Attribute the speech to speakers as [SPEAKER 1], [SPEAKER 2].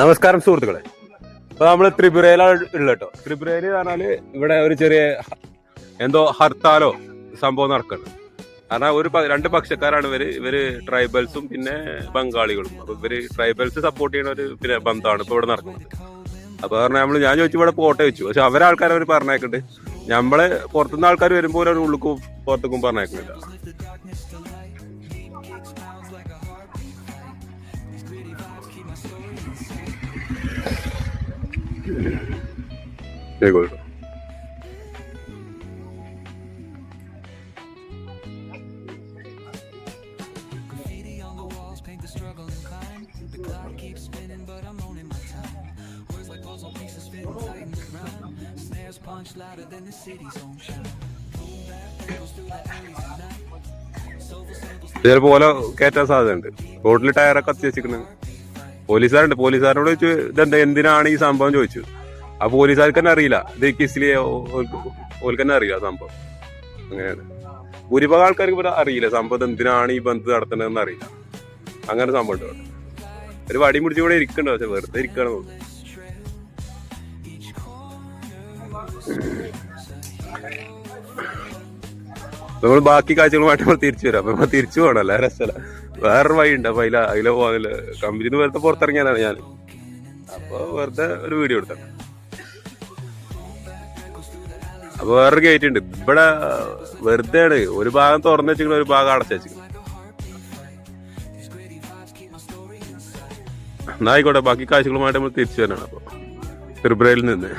[SPEAKER 1] നമസ്കാരം സുഹൃത്തുക്കളെ. അപ്പൊ നമ്മൾ ത്രിപുരയിലാണ് ഉള്ളത് കേട്ടോ പറഞ്ഞാൽ ഇവിടെ ഒരു ചെറിയ എന്തോ ഹർത്താലോ സംഭവം നടക്കുന്നു കാരണം ഒരു രണ്ട് പക്ഷക്കാരാണ് ഇവർ ഇവർ ട്രൈബൽസും പിന്നെ ബംഗാളികളും. അപ്പൊ ഇവർ ട്രൈബൽസ് സപ്പോർട്ട് ചെയ്യുന്ന ഒരു പിന്നെ ബന്ധമാണ് ഇപ്പൊ ഇവിടെ നടക്കുന്നത്. അപ്പൊ പറഞ്ഞാൽ നമ്മൾ ഞാൻ ചോദിച്ചു ഇവിടെ പോട്ടെ വെച്ചു. പക്ഷെ അവരെ ആൾക്കാർ അവർ പറഞ്ഞേക്കുന്നുണ്ട് നമ്മൾ പുറത്തുനിന്ന് ആൾക്കാർ വരുമ്പോൾ ഉള്ളിക്കും പുറത്തേക്കും പറഞ്ഞേക്കുന്നില്ല കേൾക്കൂ ചിലപ്പോ ഓല കയറ്റാൻ സാധ്യതയുണ്ട് റോഡിൽ ടയറൊക്കെ കത്തി വെച്ചിരിക്കണ് പോലീസുകാരുണ്ട്. പോലീസുകാരോട് ചോദിച്ചു ഇതെന്താ എന്തിനാണ് ഈ സംഭവം? ചോദിച്ചു. ആ പോലീസുകാർക്ക് തന്നെ അറിയില്ല. ഇത് കിസിലെ ഓൽക്ക് തന്നെ അറിയില്ല സംഭവം. അങ്ങനെയാണ്. ഭൂരിഭാഗം ആൾക്കാർക്ക് ഇവിടെ അറിയില്ല. സംഭവം എന്തിനാണ് ഈ ബന്ധം നടത്തണതെന്ന് അറിയില്ല. അങ്ങനെ സംഭവം ഉണ്ട്. ഒരു വടി മുടിച്ച് ഇവിടെ ഇരിക്കണ്ട പക്ഷെ വെറുതെ ഇരിക്കണം നമ്മൾ ബാക്കി കാഴ്ചകളുമായിട്ട് നമ്മൾ തിരിച്ചു വരാം. അപ്പൊ തിരിച്ചു പോകണല്ലേ രസമല്ല. വേറൊരു ഉണ്ട് അപ്പൊ അതില അതിലെ പോകാനില്ല കമ്പനിന്ന് വെറുതെ പുറത്തിറങ്ങിയാലാണ് ഞാൻ. അപ്പൊ വെറുതെ ഒരു വീഡിയോ എടുത്ത അപ്പൊ വേറൊരു ഗേറ്റ് ഉണ്ട്. ഇവിടെ വെറുതെ ആണ് ഒരു ഭാഗം തുറന്നു വെച്ചിരിക്കണ ഒരു ഭാഗം അടച്ചു വെച്ചിരിക്കണം. എന്നായിക്കോട്ടെ ബാക്കി കാഴ്ചകളുമായിട്ട് നമ്മൾ തിരിച്ചു വരണം. അപ്പൊ. ഫെബ്രുവരിയിൽ നിന്ന്.